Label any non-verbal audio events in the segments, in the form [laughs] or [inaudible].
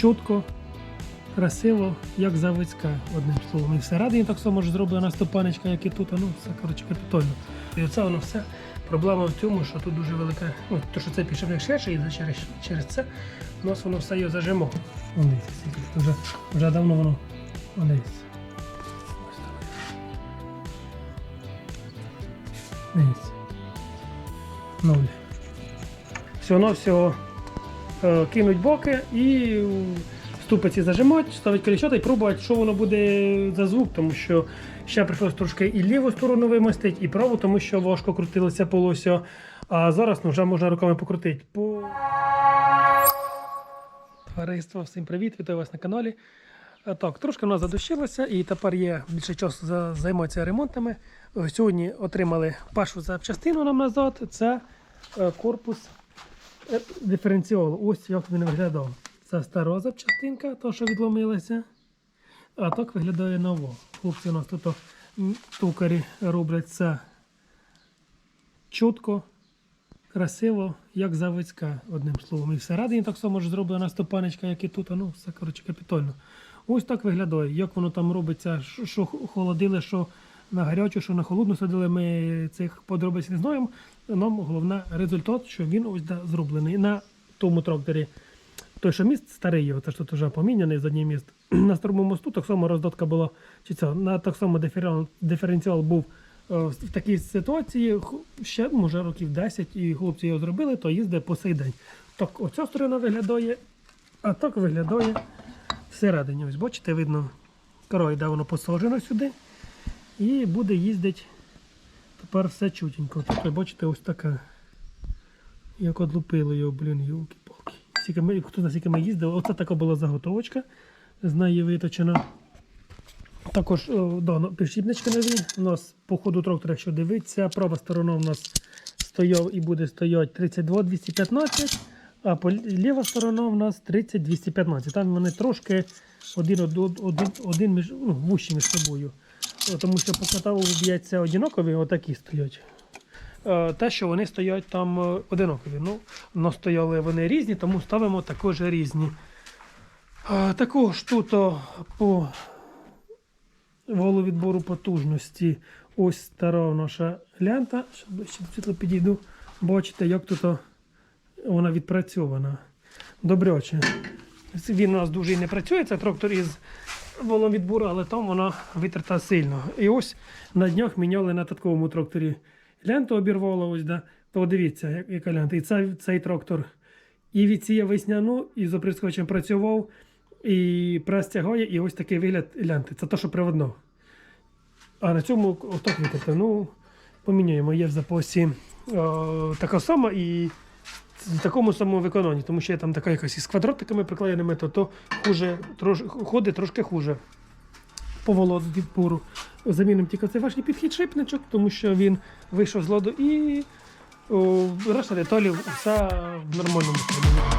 чітко, красиво, як заводська, одним словом. І всередині так само ж зроблена стопаночка, як і тут, а ну все коротше капітально. І оце воно все. Проблема в тому, що тут дуже велика, ну, то, що це пішов ширше, і через, через це у нас воно все його зажимо. Вже, вже давно воно. Вон дивіться. Ось. Нуль. Всього всього е, кинуть боки і е, ступиці зажимати, ставити коліщата і пробувати, що воно буде за звук, тому що ще прийшлось трошки і ліву сторону вимостити, і праву, тому що важко крутилося полосся. А зараз ну, вже можна руками покрутити. По... Товариство, всім привіт, вітаю вас на каналі. Е, Так, трошки в нас задощилося і тепер є більше часу займатися ремонтами. Е, Сьогодні отримали першу запчастину нам назад. Це е, корпус е, диференціалу. Ось як він виглядав. Це стара запчастинка, то що відломилася. А так виглядає ново. Хлопці у нас тут м, токарі роблять це чітко, красиво, як заводська, одним словом. І всередині так само ж зроблена стопаночка, як і тут, ну все коротше капітально. Ось так виглядає. Як воно там робиться, що холодили, що на гарячу, що на холодну садили, ми цих подробиць не знаємо. Нам головне результат, що він ось да, зроблений на тому тракторі. Той, що міст старий це ж тут вже поміняний задній міст. [clears throat] На старому мосту так само роздатка була, чи це, на так само диференціал був е, в такій ситуації ще може років 10, і хлопці його зробили, то їздить по сей день. Так, оця сторона виглядає, а так виглядає всередині. Ось бачите, видно, корой, де воно посаджено сюди. І буде їздити тепер все чутенько. Тут ви бачите ось така. Як одлупили його, блін, йолки-палки. Хто знає, скільки ми їздили, оце така була заготовочка, з неї виточена. Також о, да, ну, підшипнички нові. У нас по ходу трактора, якщо дивитися, права сторона у нас стояв і буде стояти 32 215, а по ліва сторона у нас 30 215. Там вони трошки один, один, один, один між, ну, вущі між собою. О, Тому що по каталогу б'ється одинакові, отакі стоять. Е, Те, що вони стоять там е, одинакові. Ну, но стояли вони різні, тому ставимо також різні. Е, Також тут по воловідбору потужності ось стара наша лента. Ще ближче до підійду. Бачите, як тут вона відпрацьована. Добряче. Він у нас дуже і не працює, це трактор із волом відбору, але там вона витерта сильно. І ось на днях міняли на татковому тракторі. Ленту обірвало, ось, да. то дивіться, яка лента. І цей, цей трактор і відсіяв весняну, і з оприскувачем працював, і прес тягає, і ось такий вигляд ленти. Це те, що приводно. А на цьому отак витерти. Ну, поміняємо. Є в запасі о, така сама і в такому самому виконанні, тому що є там така якась із квадратиками приклеєними, то, то хуже, трош, ходить трошки хуже. По володіпору замінимо тільки цей важкий підхід шипничок, тому що він вийшов з ладу і решта деталів все в нормальному стані.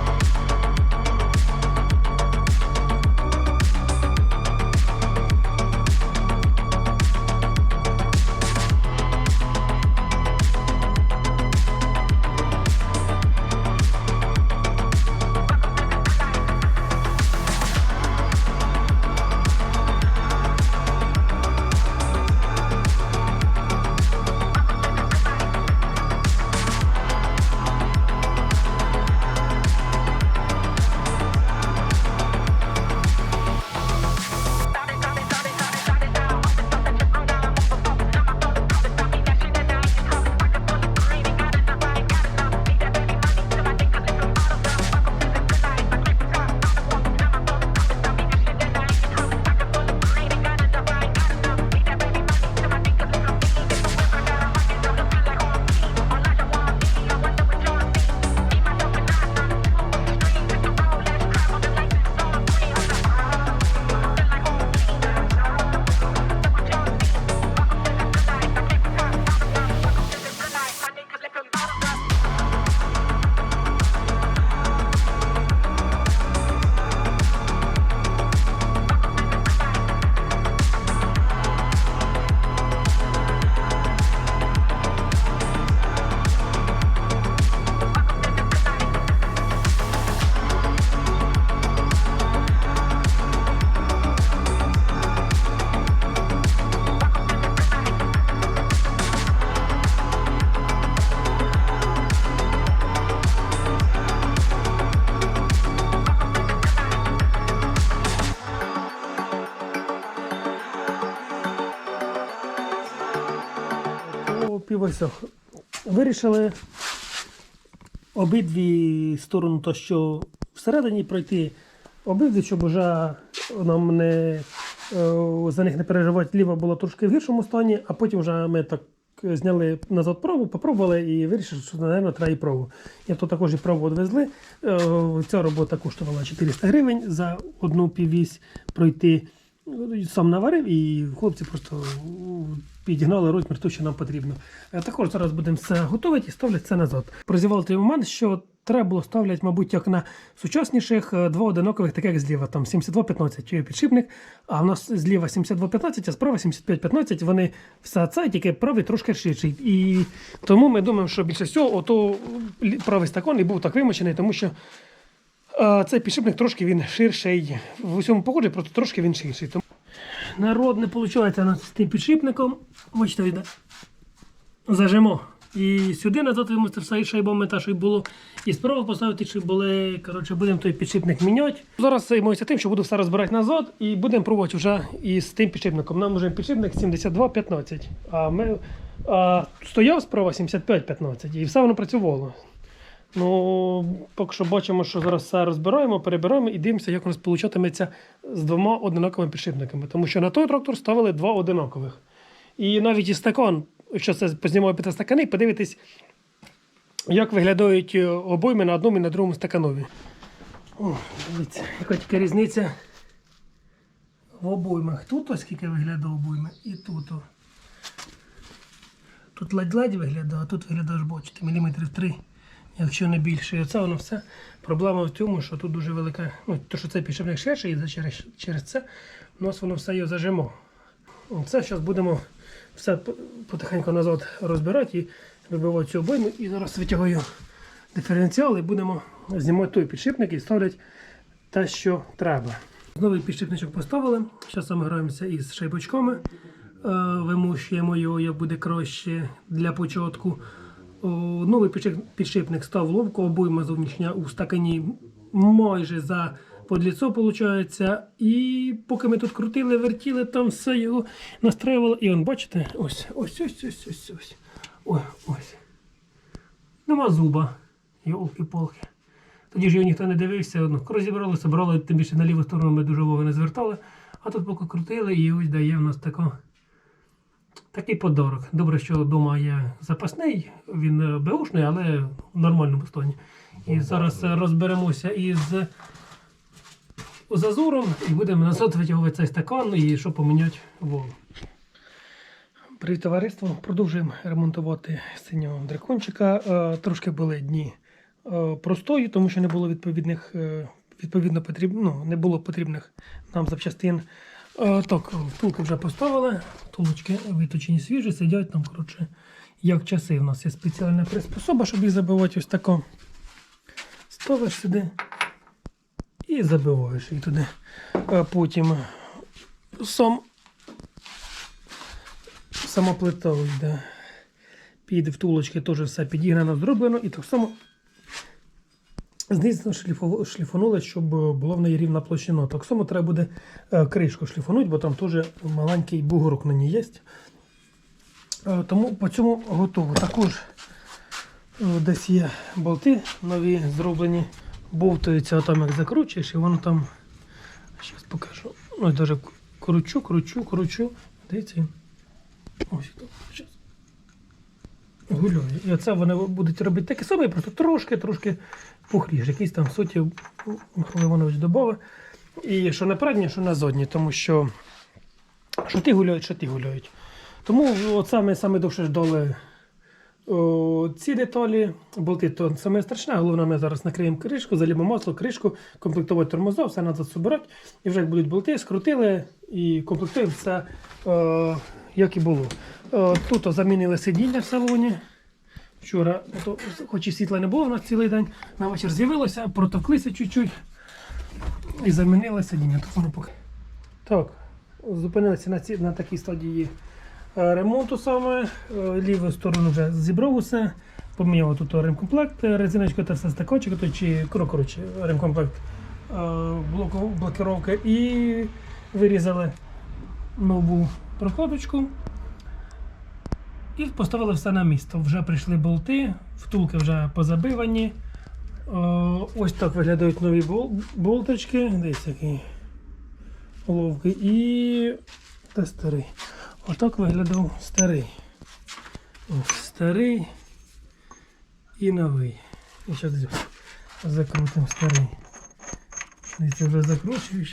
Ось вирішили обидві сторони, то що всередині пройти, обидві, щоб вже нам не е, за них не переживати. Ліва була трошки в гіршому стані, а потім вже ми так зняли назад пробу, попробували і вирішили, що, напевно, треба і пробу. Я то також і пробу відвезли. Е, Ця робота коштувала 400 гривень за одну піввісь пройти. Сам наварив і хлопці просто підігнали розмір, то, що нам потрібно. Е, Також зараз будемо все готувати і ставлять це назад. Прозівав той момент, що треба було ставляти, мабуть, як на сучасніших е, два одинакових, таке як зліва. Там 72-15 підшипник, а в нас зліва 72-15, а справа 75-15. Вони все це, тільки правий трошки ширший. І тому ми думаємо, що більше всього ото правий стакан і був так вимочений, тому що цей підшипник трошки він ширший. В усьому погоді, просто трошки він ширший. Тому... Народ не виходить з тим підшипником. Бачите, йде. Зажимо. І сюди назад все шайбами та що й було. І справа поставити, щоб були. Коротше, будемо той підшипник міняти. Зараз займаюся тим, що буду все розбирати назад і будемо пробувати вже із тим підшипником. Нам вже підшипник 72-15. А ми а, стояв справа 75-15 і все воно працювало. Ну, поки що бачимо, що зараз все розбираємо, перебираємо і дивимося, як у нас получатиметься з двома одинаковими підшипниками. Тому що на той трактор ставили два одинакових. І навіть і стакан, якщо це познімаю під стакани, подивитись, як виглядають е, обойми на одному і на другому стаканові. О, дивіться, яка тільки різниця в обоймах. Тут ось скільки виглядає обойми, і тут. Тут ледь-ледь виглядає, а тут виглядає, бачите, міліметрів 3, якщо не більше. І оце воно все. Проблема в тому, що тут дуже велика, ну, то, що цей підшипник ширший, і через, через це у воно все його зажимо. Це зараз будемо все потихеньку назад розбирати і вибивати цю обойму. І зараз витягую диференціал і будемо знімати той підшипник і ставляти те, що треба. Новий підшипничок поставили. Зараз ми граємося із шайбочками. Е, Вимушуємо його, як буде краще для початку. О, Новий підшипник став ловко, обойма зовнішня у стакані майже за подліцо виходить. І поки ми тут крутили, вертіли, там все його настраювало. І он, бачите, ось, ось, ось, ось, ось, ось. Ой, ось. Нема зуба. Йолки-полки. Тоді ж його ніхто не дивився, ну, розібрали, собрали, тим більше на ліву сторону ми дуже уваги не звертали. А тут поки крутили і ось дає в нас тако, такий подарок. Добре, що вдома є запасний, він е, беушний, але в нормальному стані. І зараз е, розберемося із зазором і будемо назад витягувати цей стакан і що поміняти вол. Привіт, товариство! Продовжуємо ремонтувати синього дракончика. Е, Трошки були дні простою, тому що не було відповідних, відповідно потріб, ну, не було потрібних нам запчастин. Е, Так, втулки вже поставили, втулочки виточені свіжі, сидять там, коротше, як часи. У нас є спеціальна приспособа, щоб їх забивати ось тако. Ставиш сюди і забиваєш її туди. Потім сам сама плита йде. Під втулочки теж все підігнано, зроблено і так само знизу шліфанули, щоб була в неї рівна площина. Так само треба буде е, кришку шліфанути, бо там теж маленький бугорок на ній є. Е, Тому по цьому готово. Також е, десь є болти нові зроблені, бовтаються там як закручуєш, і воно там. Зараз покажу. Ось даже кручу, кручу, кручу. Дивіться. Ось тут. Щас. І оце вони будуть робити таке саме, просто трошки, трошки пухліше. Якийсь там суті Михайло Іванович додав. І що на переднє, що на заднє, тому що що ті гуляють, що ті гуляють. Тому оце ми саме довше ждали о, ці деталі, болти то саме страшне. Головне, ми зараз накриємо кришку, залімо масло, кришку, комплектувати тормоза, все треба збирати. І вже як будуть болти, скрутили і комплектуємо все, як і було. Е, тут замінили сидіння в салоні. Вчора, то, хоч і світла не було у нас цілий день, на вечір з'явилося, протовклися чуть-чуть і замінили сидіння. Так, зупинилися на, ці, на такій стадії е, ремонту саме. Е, Ліву сторону вже зібрав усе. Поміняв тут ремкомплект, резиночку та все стакочок, чи коротше, ремкомплект блокировки і вирізали нову прокладочку. І поставили все на місто. Вже прийшли болти, втулки вже позабивані. Ось так виглядають нові бол- болточки. Десь який головки. І та старий. Отак виглядав старий. Ось старий і новий. І зараз закрутимо старий. Дивіться, вже закручую.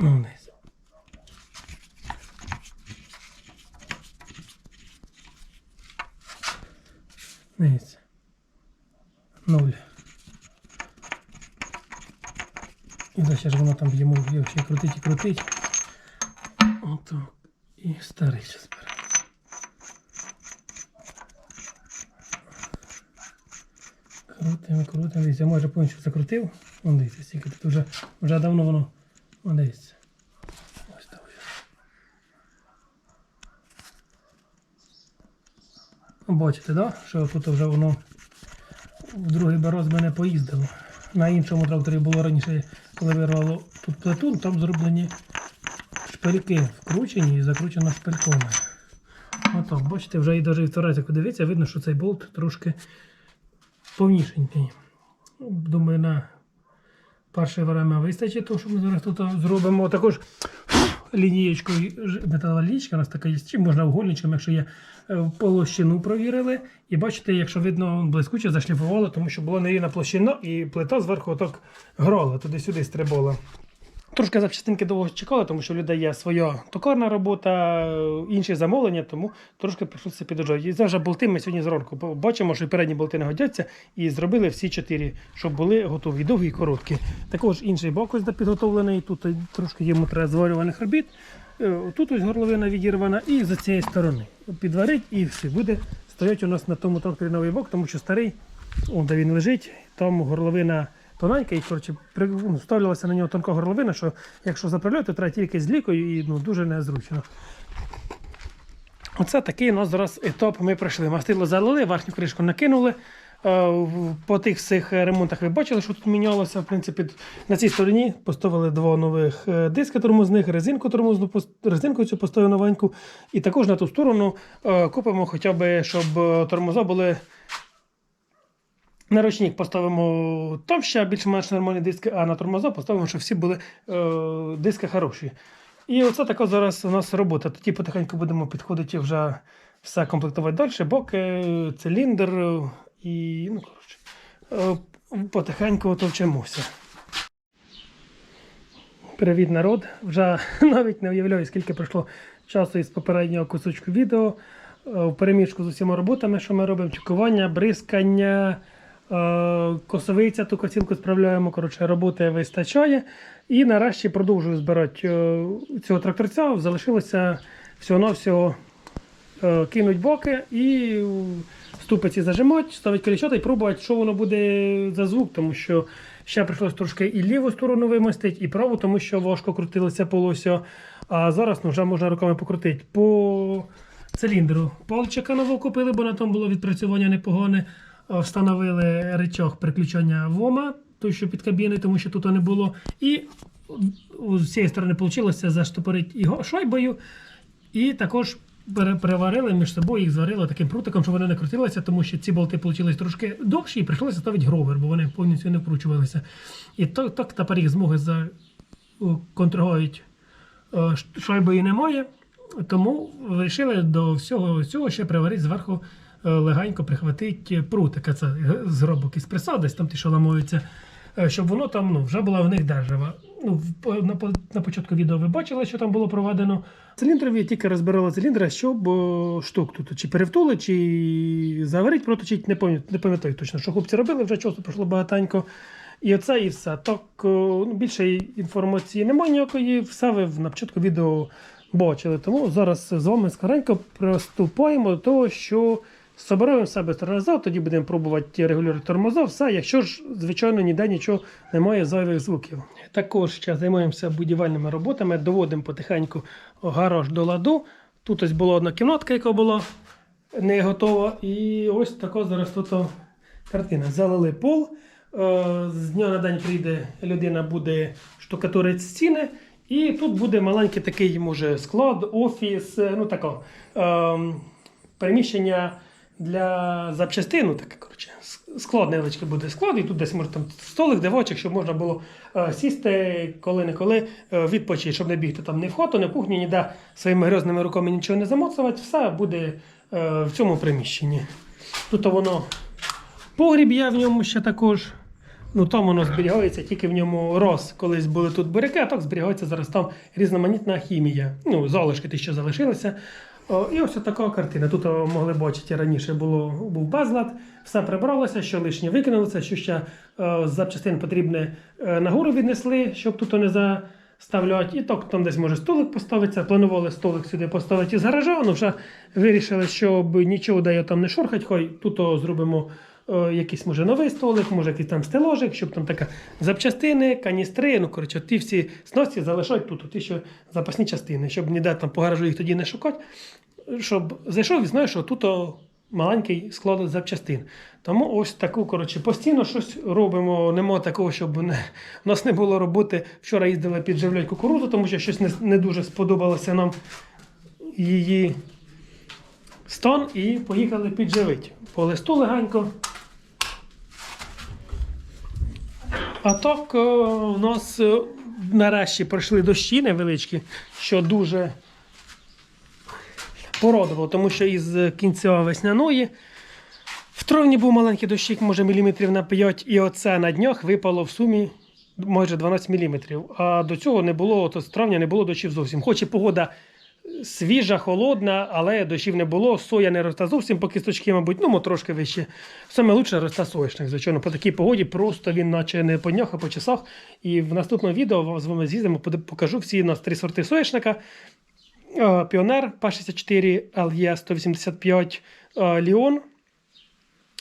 Ну, десь. Дивіться. Нуль. І ж воно там йому ще крутить і крутить. Отак. І старий зараз бере. Крутимо, крутимо. Дивіться, може повністю закрутив. Вон дивіться, стільки тут вже, вже давно воно. Дивіться. Ось так. Бачите, да? що тут вже воно в другий бероз мене поїздило. На іншому тракторі було раніше, коли вирвало тут плиту, там зроблені шпильки вкручені і закручено шпильками. Отак, бачите, вже і навіть вторая дивіться, видно, що цей болт трошки повнішенький. Думаю, на перше время вистачить, того, що ми зараз тут зробимо. Також лінієчкою металова лінійка у нас така є, чи можна угольничком, якщо є площину провірили. І бачите, якщо видно, блискуче зашліфувало, тому що була нерівна площина, і плита зверху так грала, туди-сюди стрибала. Трошки запчастинки довго чекали, тому що у людей є своя токарна робота, інші замовлення, тому трошки прийшлося підождати. І зараз вже болти ми сьогодні зранку бачимо, що і передні болти не годяться, і зробили всі чотири, щоб були готові, і довгі і короткі. Також інший бок ось підготовлений, тут трошки треба зварюваних робіт. Е, Тут ось горловина відірвана, і з цієї сторони. Підварить і все буде стоять у нас на тому тракторі новий бок, тому що старий, он де він лежить, там горловина тоненька і коротше, ну, на нього тонка горловина, що якщо заправляти, то треба тільки з лікою і ну, дуже незручно. Оце такий у нас зараз етап. Ми пройшли. Мастило залили, верхню кришку накинули. Е, По тих всіх ремонтах ви бачили, що тут мінялося. В принципі, на цій стороні поставили два нових е, диски тормозних, резинку тормозну, резинку цю поставили новеньку. І також на ту сторону е, купимо хоча б, щоб тормоза були на ручник поставимо там ще більш-менш нормальні диски, а на тормоза поставимо, щоб всі були е, диски хороші. І оце така зараз у нас робота. Тоді потихеньку будемо підходити вже все комплектувати далі. Боки, циліндр е, і ну, коротше, е, потихеньку товчемося. Привіт, народ! Вже [laughs] навіть не уявляю, скільки пройшло часу із попереднього кусочку відео. Е, В переміжку з усіма роботами, що ми робимо: чекування, бризкання, косовиця, ту косілку справляємо. Коротше, роботи вистачає. І нарешті продовжую збирати е, цього тракторця. Залишилося всього-навсього е, кинуть боки і е, ступиці зажимати, ставити коліщата і пробувати, що воно буде за звук, тому що ще прийшлось трошки і ліву сторону вимостити, і праву, тому що важко крутилося полося. А зараз ну, вже можна руками покрутити. По циліндру пальчика нового купили, бо на тому було відпрацювання непогане. Встановили речах переключення ВОМа, той, що під кабіною, тому що тут не було. І з цієї сторони вийшло заштопорити його шайбою. І також переварили між собою, їх зварили таким прутиком, щоб вони не крутилися, тому що ці болти вийшли трошки довші, і прийшлося ставити гровер, бо вони повністю не вкручувалися. І так, тепер їх змоги за о, контрагують е, шайбою немає. Тому вирішили до всього цього ще приварити зверху е, легенько прихватити прутика. Це г- з робок із присад, десь там ті, що ламуються, е, щоб воно там ну, вже була в них держава. Ну, на, на початку відео ви бачили, що там було проведено. Циліндрові тільки розбирали циліндри, щоб о, штук тут чи перевтули, чи заварить, проточити, не пам'ятаю, не пам'ятаю точно, що хлопці робили, вже часу пройшло багатенько. І оце і все. Так о, ну, більше інформації немає ніякої, все ви на початку відео бачили. Тому зараз з вами скоренько приступаємо до того, що собираємо себе тормоза, тоді будемо пробувати регулювати тормоза, все, якщо ж, звичайно, ніде нічого немає зайвих звуків. Також ще займаємося будівельними роботами, доводимо потихеньку гараж до ладу. Тут ось була одна кімнатка, яка була не готова. І ось така зараз тут картина. Залили пол. Е, З дня на день прийде людина, буде штукатурити стіни. І тут буде маленький такий, може, склад, офіс, е, ну тако, ем, приміщення для запчастин, ну таке, коротше, склад невеличкий буде склад, і тут десь може там столик, дивочок, щоб можна було е, сісти коли-неколи е, відпочити, щоб не бігти там ні в хату, ні в кухню, ніде своїми грязними руками нічого не замоцувати, все буде е, в цьому приміщенні. Тут воно погріб є в ньому ще також. Ну там воно зберігається, тільки в ньому роз. Колись були тут буряки, а так зберігається зараз там різноманітна хімія. Ну, залишки ті, що залишилися. О, і ось така картина. Тут о, могли бачити раніше було, був безлад, все прибралося, що лишнє викинулося, що ще е, з запчастин потрібне е, нагору віднесли, щоб тут не заставляти. І так там десь може столик поставиться. Планували столик сюди поставити із гаража, але вже вирішили, щоб нічого де там не шорхать, хай тут зробимо е, якийсь може новий столик, може якийсь там стеложик, щоб там така запчастини, каністри, ну коротше, ті всі сності залишать тут, ті, що запасні частини, щоб ніде там по гаражу їх тоді не шукати. Щоб зайшов і знаєш, що тут маленький склад запчастин. Тому ось таку, коротше, постійно щось робимо. Нема такого, щоб не, у нас не було роботи. Вчора їздили підживлять кукурудзу, тому що щось не, не дуже сподобалося нам її стан і поїхали підживити. По листу легенько. А так у нас е, нарешті пройшли дощі невеличкі, що дуже порадувало, тому що із кінця весняної в травні був маленький дощик, може міліметрів на 5, і оце на днях випало в сумі майже 12 міліметрів. А до цього не було, от з травня не було дощів зовсім. Хоч і погода свіжа, холодна, але дощів не було. Соя не росте зовсім по кісточки, мабуть, ну трошки вище. Саме лучше росте соняшник, звичайно. По такій погоді просто він наче не по днях, а по часах. І в наступному відео з вами з'їздимо, покажу всі у нас три сорти соняшника. Е, Піонер П64, LE 185, е, Ліон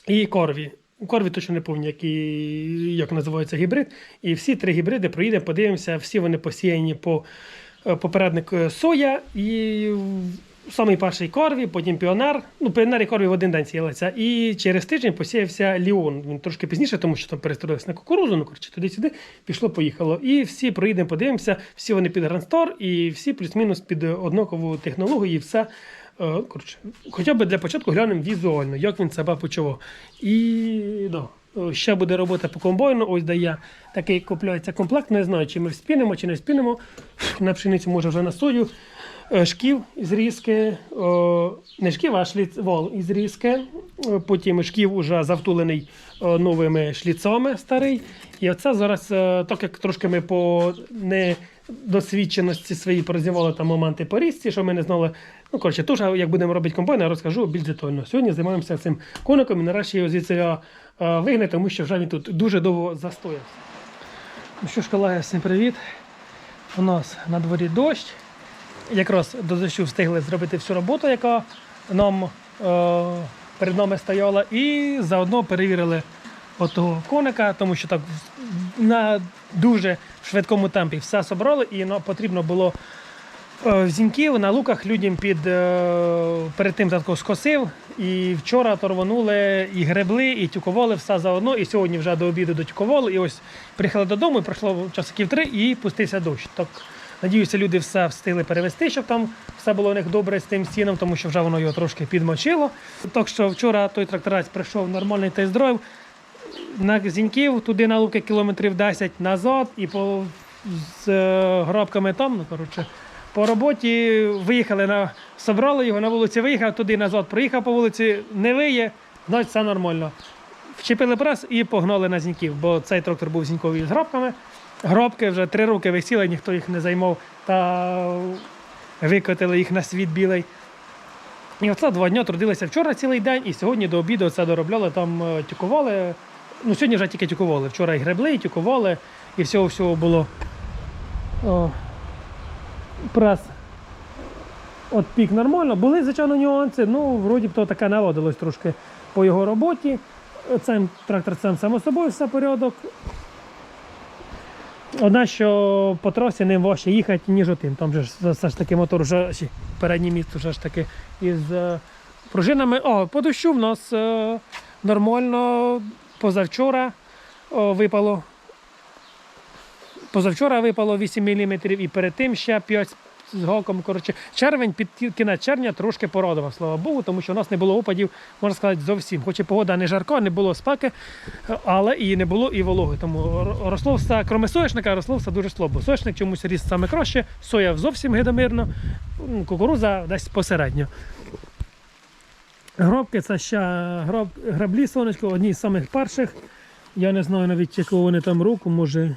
і Корві. Корві точно не пам'ятаю, який, як називається гібрид. І всі три гібриди проїдемо, подивимося, всі вони посіяні по попередник е, соя і самий перший Корві, потім Піонер. Ну, Піонер і Корві в один день сіялися. І через тиждень посіявся Ліон. Він трошки пізніше, тому що там перестроїлися на кукурузу, ну коротше, туди-сюди, пішло, поїхало. І всі проїдемо, подивимося, всі вони під Грандстор, і всі плюс-мінус під однакову технологію, і все. Е, Коротше, хоча б для початку глянемо візуально, як він себе почував. І да, е, ще буде робота по комбайну. Ось де я такий купляється комплект. Не знаю, чи ми вспінемо, чи не вспінемо. На пшеницю може вже на сою. Е, Шків із різки, не шків, а шліц, вол із різки. Е, Потім шків уже завтулений е, новими шліцами старий. І оце зараз, е, так як трошки ми по недосвідченості своїй прозівали там моменти по різці, що ми не знали. Ну, коротше, теж, як будемо робити комбайн, я розкажу більш детально. Сьогодні займаємося цим коником і нарешті його звідси е, вигнати, тому що вже він тут дуже довго застоявся. Ну що ж, колеги, всім привіт. У нас на дворі дощ. Якраз до дощу встигли зробити всю роботу, яка нам е, перед нами стояла, і заодно перевірили отого коника, тому що так на дуже швидкому темпі все собрали, і нам потрібно було зіньків на луках людям під е, перед тим татко скосив. І вчора торванули і гребли, і тюкували все заодно. І сьогодні вже до обіду дотюкували. І ось приїхали додому, і пройшло часиків три, і пустився дощ. Так, надіюся, люди все встигли перевести, щоб там все було у них добре з тим стіном, тому що вже воно його трошки підмочило. Так що вчора той тракторець прийшов нормальний тест-драйв. На зіньків туди на луки кілометрів 10 назад і по з е, гробками там, ну коротше. По роботі виїхали на собрали його на вулиці, виїхав туди назад, приїхав по вулиці, не виє, значить все нормально. Вчепили прес і погнали на зіньків, бо цей трактор був зіньковий з гробками. Гробки вже три роки висіли, ніхто їх не займав та викотили їх на світ білий. І оце два дні трудилися вчора цілий день, і сьогодні до обіду це доробляли, там е, тюкували. Ну, сьогодні вже тільки тюкували. Вчора і гребли, і тюкували, і всього всього було. О, прес от пік нормально. Були, звичайно, нюанси, ну, вроді б то таке наладилось трошки по його роботі. Цим тракторцем, само собою, все порядок. Одна, що по трасі ним важче їхати, ніж отим. Там же все ж таки мотор вже переднє місце вже ж таки із е, пружинами. О, по дощу в нас е, нормально позавчора о, випало позавчора випало 8 мм, і перед тим ще 5 з гоком. Коротше, червень під кінець червня трошки порадував, слава Богу, тому що у нас не було опадів, можна сказати, зовсім. Хоч і погода не жарка, не було спеки, але і не було і вологи. Тому росло все, кроме соняшника, росло все дуже слабо. Соняшник чомусь ріс саме краще, соя зовсім гидомирно, м, кукурудза десь посередньо. Гробки це ще гроб, граблі сонечко, одні з самих перших. Я не знаю навіть якого вони там року, може.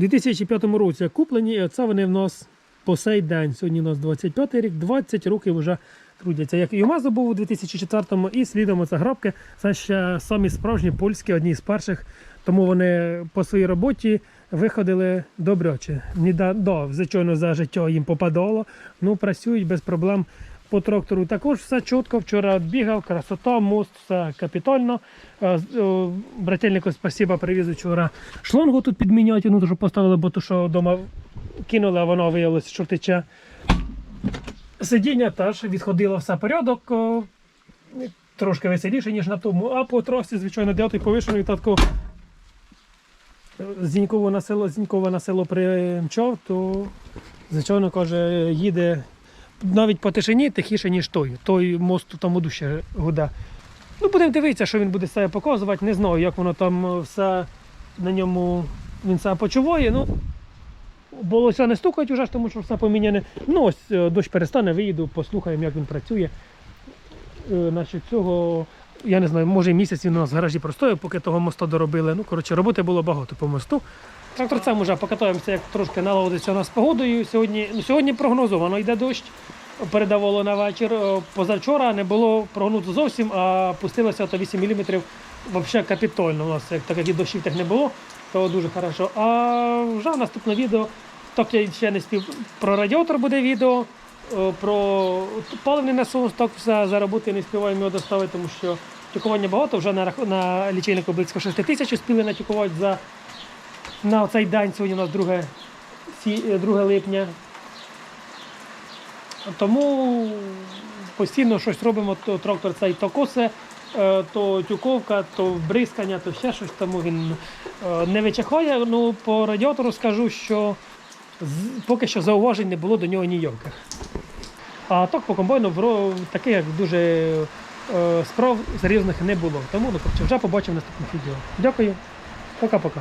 У 2005 році куплені, і оце вони в нас по сей день. Сьогодні у нас 25 рік, 20 років вже трудяться. Як і у Мазу був у 2004-му, і слідом оце гробки. Це ще самі справжні польські, одні з перших. Тому вони по своїй роботі виходили добряче. Ні да, да, звичайно, за життя їм попадало. Ну, працюють без проблем по трактору. Також все чітко. Вчора бігав, красота, мост, все капітально. Е, о, Брательнику спасіба привіз вчора шлангу тут підміняти, ну, що поставили, бо то, що вдома кинули, а воно виявилося, що тече. Сидіння теж відходило все порядок. Трошки веселіше, ніж на тому, а по тросі, звичайно, дев'ятий повишений татко Зіньково на село, Зіньково на село примчав, то звичайно каже, їде навіть по тишині тихіше, ніж той. Той мост там дужче гуде. Ну, будемо дивитися, що він буде себе показувати. Не знаю, як воно там е, все на ньому він себе почуває. Ну, болося не стукають уже, тому що все поміняне. Ну, ось е, дощ перестане, виїду, послухаємо, як він працює. Е, Значить, цього, я не знаю, може місяць він у нас в гаражі простояв, поки того моста доробили. Ну, коротше, роботи було багато по мосту. Тракторцем вже покатаємося, як трошки налагодиться у нас погодою. Сьогодні, ну, сьогодні прогнозовано йде дощ. Передавало на вечір. Е, Позавчора не було прогнозу зовсім, а пустилося то 8 мм. Взагалі капітально. У нас, як, і дощів так не було, то дуже хорошо. А вже наступне відео, так я ще не спів. Про радіатор буде відео, е, про паливний насос, так все за роботи не співаємо його доставити, тому що тюкування багато, вже на, на лічильнику близько 6 тисяч успіли натюкувати за на цей день. Сьогодні у нас 2, е, 2 липня. Тому постійно щось робимо, то трактор цей то косе, е, то тюковка, то бризкання, то ще щось, тому він е, не вичихає. Ну, по радіатору скажу, що поки що зауважень не було до нього ніяких. А так по комбайну таких як дуже е, справ серйозних не було. Тому ну, вже побачимо в наступних відео. Дякую. Пока-пока.